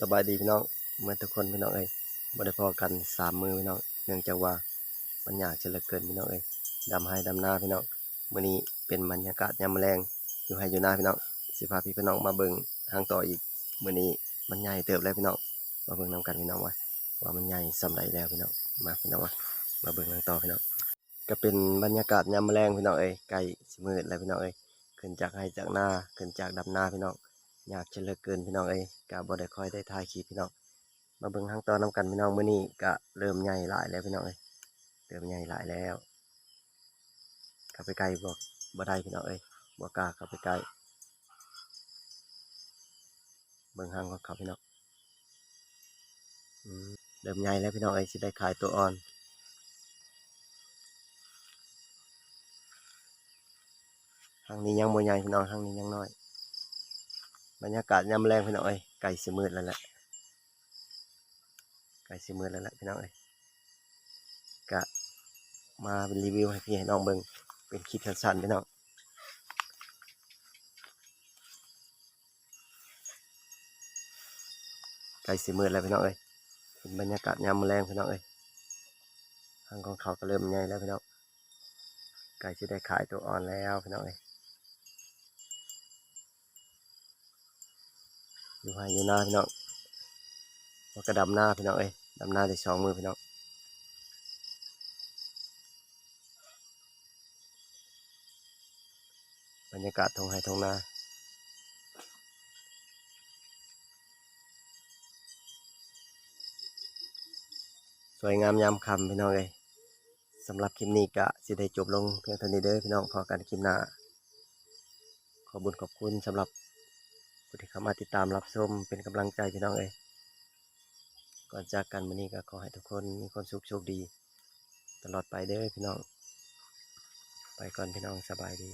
สบายดีพี่น้องเมื่อทุกคนพี่น้องเอ้ยบ่ได้พอกันสามมือพี่น้องเนื่องจากว่ามันยากจะเหลือเกินพี่น้องเอ้ยดำให้ดำหน้าพี่น้องมื้อนี้เป็นบรรยากาศยามแมลงอยู่ให้อยู่หน้าพี่น้องสิพาพี่พี่น้องมาเบิ่งทางต่ออีกมื้อนี้มันใหญ่เติบแล้วพี่น้องมาเบิ่งนํกันพี่น้องว่าว่ามันใหญ่สำใดแล้วพี่น้องมาพี่น้องว่ามาเบิ่งทางต่อพี่น้องก็เป็นบรรยากาศยามแมลงพี่น้องเอ้ยใกล้สิมืดแล้วพี่น้องเอ้ยขึ้นจากให้จากหน้าขึ้นจากดำหน้าพี่น้อง อยากจะเหลือเกินพี่น้องเอ้ยกะบ่ได้คอยได้ถ่ายคลิปพี่น้องมาเบิ่งทางตอนน้ำกันพี่น้องมื้อนี้ก็เริ่มใหญ่หลายแล้วพี่น้องเอ้ยเริ่มใหญ่หลายแล้วข้าไปใกลบ่บ่ได้พี่น้องเอ้ยบ่กล้าข้าไปใกลเบิ่งทางของเขาพี่น้องเริ่มใหญ่แล้วพี่น้องเอ้ยสิได้ขายตัวอ่อนทางนี้ยังบ่ใหญ่พี่น้องทางนี้ยังน้อย บรรยากาศยามแรงพี่น้องเอ้ยไก่สิมืดแล้วแหละไก่สิมืดแล้วแหละพี่น้องเอ้ยกะมาเป็นรีวิวให้พี่ให้น้องเบิ่งเป็นคลิปสั้นๆพี่น้องไก่สิมืดแล้วพี่น้องเอ้ยเป็นบรรยากาศยามแรงพี่น้องเอ้ยทางของเขาก็เริ่มใหญ่แล้วพี่น้องไก่จะได้ขายตัวอ่อนแล้วพี่น้องเอ้ย อยู่ให้อยู่หน้าพี่น้องมันก็ดำหน้าพี่น้องเอ้ยดำหน้าได้สองมือพี่น้องบรรยากาศทงไห้ทงนาสวยงามยามค่ำพี่น้องเอ้ยสำหรับคลิปนี้ก็สิได้จบลงเพียงเท่านี้เด้อพี่น้องพอกันคลิปหน้าขอบุญขอบคุณสำหรับ ผู้ที่เข้ามาติดตามรับชมเป็นกำลังใจพี่น้องเอ้ยก่อนจากกันวันนี้ก็ขอให้ทุกคนมีความสุขโชคดี ตลอดไปเด้อพี่น้อง ไปก่อนพี่น้องสบายดี